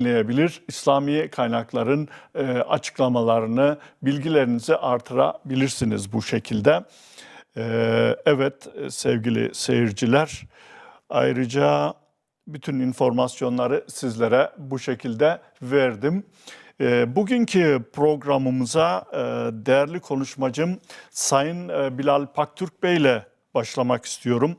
dinleyebilir. İslami kaynakların e, açıklamalarını, bilgilerinizi artırabilirsiniz bu şekilde. E, evet e, sevgili seyirciler, ayrıca bütün informasyonları sizlere bu şekilde verdim. E, bugünkü programımıza e, değerli konuşmacım Sayın Bilal Paktürk Bey ile başlamak istiyorum.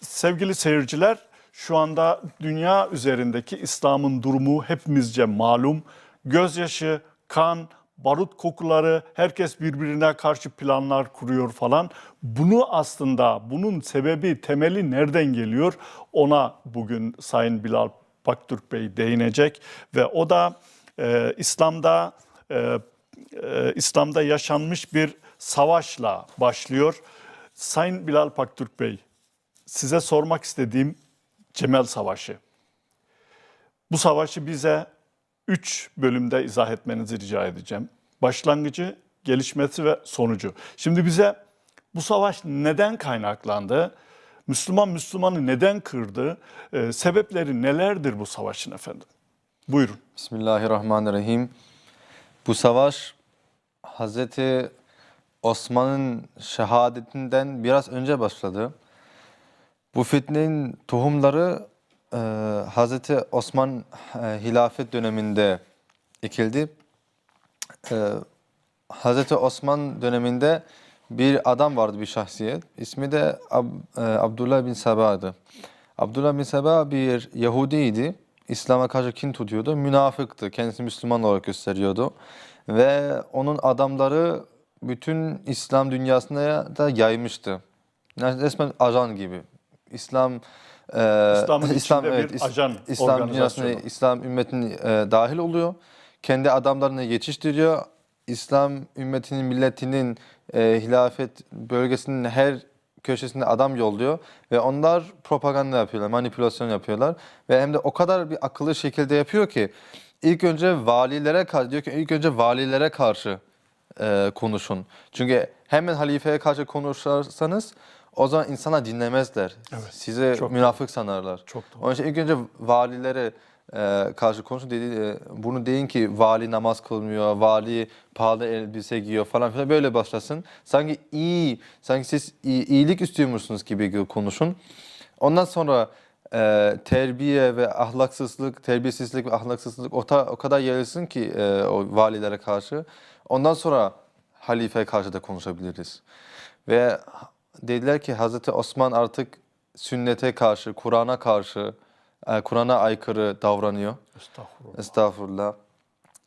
Sevgili seyirciler, şu anda dünya üzerindeki İslam'ın durumu hepimizce malum. Gözyaşı, kan, barut kokuları, herkes birbirine karşı planlar kuruyor falan. Bunu aslında, bunun sebebi, temeli nereden geliyor? Ona bugün Sayın Bilal Paktürk Bey değinecek ve o da e, İslam'da e, e, İslam'da yaşanmış bir savaşla başlıyor. Sayın Bilal Paktürk Bey, size sormak istediğim Cemel Savaşı. Bu savaşı bize üç bölümde izah etmenizi rica edeceğim. Başlangıcı, gelişmesi ve sonucu. Şimdi bize bu savaş neden kaynaklandı? Müslüman Müslümanı neden kırdı? Ee, sebepleri nelerdir bu savaşın efendim? Buyurun. Bismillahirrahmanirrahim. Bu savaş Hazreti Osman'ın şehadetinden biraz önce başladı. Bu fitnenin tohumları e, Hazreti Osman e, hilafet döneminde ekildi. E, Hazreti Osman döneminde bir adam vardı, bir şahsiyet. İsmi de Ab, e, Abdullah bin Sabah'dı. Abdullah bin Sabah bir Yahudiydi. İslam'a karşı kin tutuyordu. Münafıktı. Kendisini Müslüman olarak gösteriyordu. Ve onun adamları bütün İslam dünyasına da yaymıştı. Resmen ajan gibi. İslam e, İslam'ın içinde bir İs- ajan İslam dünyasına. İslam ümmetine e, dahil oluyor. Kendi adamlarını yetiştiriyor. İslam ümmetinin, milletinin e, hilafet bölgesinin her köşesinde adam yolluyor ve onlar propaganda yapıyorlar, manipülasyon yapıyorlar ve hem de o kadar bir akıllı şekilde yapıyor ki ilk önce valilere karşı diyor ki ilk önce valilere karşı e, konuşun. Çünkü hemen halifeye karşı konuşursanız o zaman insana dinlemezler. Sizi çok münafık sanarlar. Çok doğru. Onun için ilk önce valilere e, karşı konuşun dedi. e, bunu deyin ki vali namaz kılmıyor, vali pahalı elbise giyiyor falan filan böyle başlasın. Sanki iyi, sanki siz iyi, iyilik istiyormuşsunuz gibi konuşun. Ondan sonra e, terbiye ve ahlaksızlık, terbiyesizlik ve ahlaksızlık o, ta- o kadar yayılsın ki e, o valilere karşı. Ondan sonra halifeye karşı da konuşabiliriz. Ve dediler ki Hazreti Osman artık sünnete karşı, Kur'an'a karşı, e, Kur'an'a aykırı davranıyor. Estağfurullah. Estağfurullah.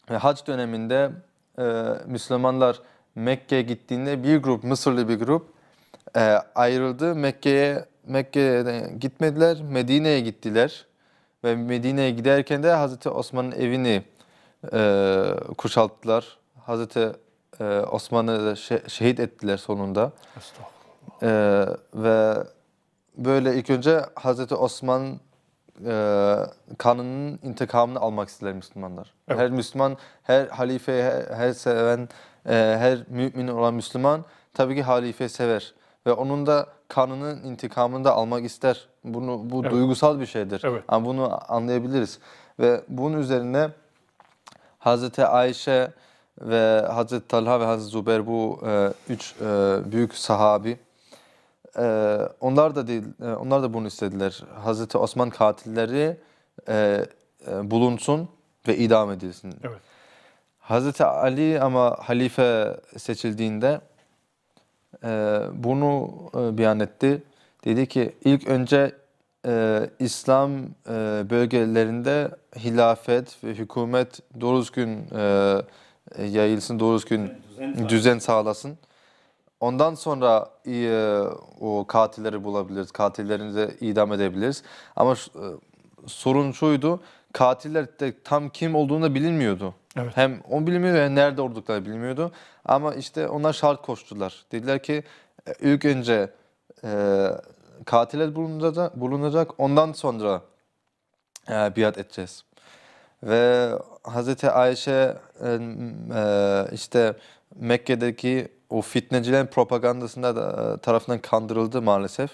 Ve hac döneminde e, Müslümanlar Mekke'ye gittiğinde bir grup, Mısırlı bir grup e, ayrıldı. Mekke'ye Mekke'ye gitmediler, Medine'ye gittiler. Ve Medine'ye giderken de Hazreti Osman'ın evini e, kuşattılar. Hazreti e, Osman'ı şehit ettiler sonunda. Estağfurullah. Ee, ve böyle ilk önce Hazreti Osman e, kanının intikamını almak istediler Müslümanlar. Evet. Her Müslüman, her halifeyi, her, her seven, e, her mümin olan Müslüman tabii ki halifeyi sever. Ve onun da kanının intikamını da almak ister. Bunu, bu Evet. duygusal bir şeydir. Evet. Ama bunu anlayabiliriz. Ve bunun üzerine Hazreti Ayşe ve Hazreti Talha ve Hazreti Zubair bu e, üç e, büyük sahabi e, onlar da değil e, onlar da bunu istediler. Hazreti Osman katilleri e, e, bulunsun ve idam edilsin. Evet. Hazreti Ali ama halife seçildiğinde e, bunu e, beyan etti. Dedi ki ilk önce e, İslam e, bölgelerinde hilafet ve hükümet doğru düzgün e, e, yayılsın, doğru düzgün düzen sağlasın. Ondan sonra e, o katilleri bulabiliriz, katillerimizi idam edebiliriz. Ama e, sorun şuydu, katiller de tam kim olduğunu da bilinmiyordu. Evet. Hem o bilmiyordu hem nerede oldukları bilmiyordu. Ama işte onlar şart koştular. Dediler ki e, ilk önce e, katiller bulunacak, bulunacak ondan sonra e, biat edeceğiz. Ve Hazreti Ayşe e, e, işte Mekke'deki o fitnecilerin propagandasında da e, tarafından kandırıldı maalesef.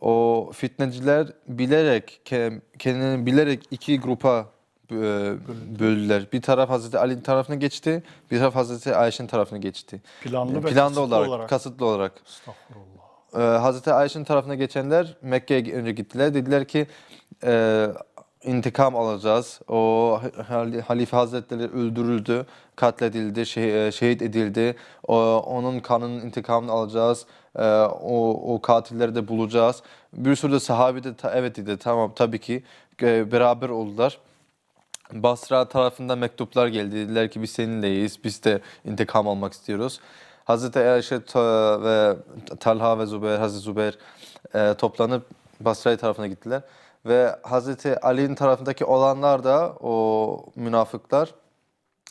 O fitneciler bilerek ke- kendilerini bilerek iki grupa böldüler. Bir taraf Hazreti Ali'nin tarafına geçti, bir taraf Hazreti Ayşe'nin tarafına geçti. Planlı ve Planlı kasıtlı olarak, olarak. kasıtlı olarak. Estağfurullah. Ee, Hazreti Ayşe'nin tarafına geçenler Mekke'ye önce gittiler. Dediler ki e, intikam alacağız. O hal- halife hazretleri öldürüldü, katledildi, e, şehit edildi. O, onun kanının intikamını alacağız. E, o, o katilleri de bulacağız. Bir sürü de sahabe de evet dedi. Tamam tabii ki E, beraber oldular. Basra tarafından mektuplar geldi. Dediler ki biz seninleyiz. Biz de intikam almak istiyoruz. Hazreti Ayşe ta- ve Talha ve Zübeyir, Hazreti Zübeyir e, toplanıp Basra tarafına gittiler. Ve Hazreti Ali'nin tarafındaki olanlar da o münafıklar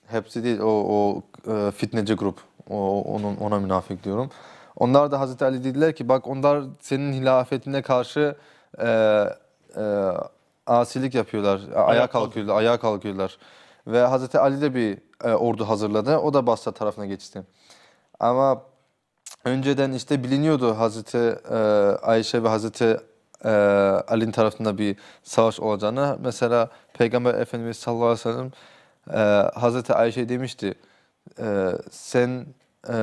hepsi değil o, o e, fitneci grup. O, onun ona münafık diyorum. Onlar da Hazreti Ali dediler ki bak onlar senin hilafetine karşı e, e, asilik yapıyorlar. Ayağa kalkıyorlar, ayağa kalkıyorlar. Ve Hazreti Ali de bir e, ordu hazırladı. O da Basra tarafına geçti. Ama önceden işte biliniyordu Hazreti e, Ayşe ve Hazreti e, Ali'nin tarafında bir savaş olacağını. Mesela Peygamber Efendimiz sallallahu aleyhi ve sellem e, Hazreti Ayşe demişti. e, sen e,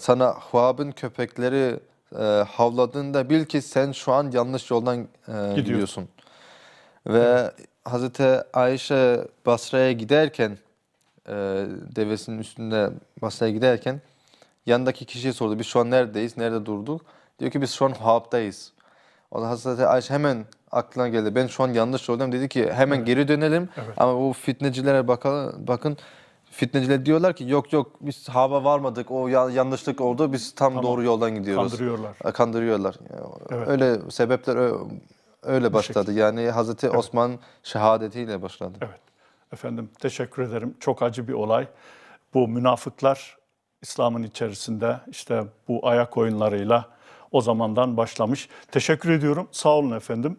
sana Huab'ın köpekleri e, havladığında bil ki sen şu an yanlış yoldan e, gidiyorsun. Ve Hazreti Ayşe Basra'ya giderken e, devesinin üstünde Basra'ya giderken yanındaki kişiye sordu. Biz şu an neredeyiz? Nerede durduk? Diyor ki biz şu an Huab'dayız. O da Hazreti Ayşe hemen aklına geldi. Ben şu an yanlış yoldayım. Dedi ki hemen geri dönelim. Evet. Ama bu fitnecilere bakalım, bakın fitneciler diyorlar ki yok yok biz Haba varmadık. O ya- yanlışlık oldu. Biz tam doğru yoldan gidiyoruz. Kandırıyorlar. E, Kandırıyorlar. Evet. Öyle sebepler öyle başladı. Yani Hazreti Osman şehadetiyle başladı. Evet. Efendim teşekkür ederim. Çok acı bir olay. Bu münafıklar İslam'ın içerisinde işte bu ayak oyunlarıyla o zamandan başlamış. Teşekkür ediyorum. Sağ olun efendim.